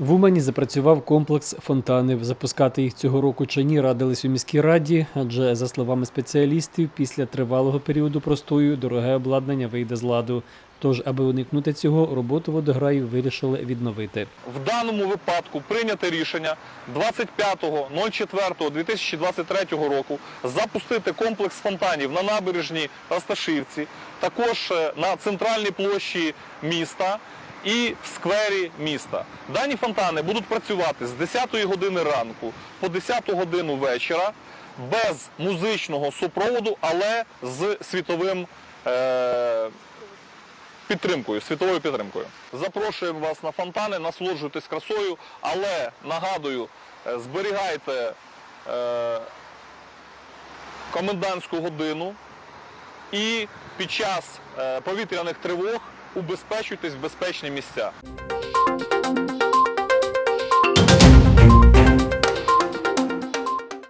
В Умані запрацював комплекс фонтанів. Запускати їх цього року чи ні радились у міській раді, адже, за словами спеціалістів, після тривалого періоду простою дороге обладнання вийде з ладу. Тож, аби уникнути цього, роботу водограїв вирішили відновити. В даному випадку прийняте рішення 25.04.2023 року запустити комплекс фонтанів на набережній Расташівці, також е, на центральній площі міста і в сквері міста. Дані фонтани будуть працювати з 10 години ранку по 10 годину вечора без музичного супроводу, але з світовим. Е- підтримкою, світовою підтримкою. Запрошуємо вас на фонтани, насолоджуйтесь красою, але нагадую, е, зберігайте е, комендантську годину і під час е, повітряних тривог убезпечуйтесь в безпечні місця.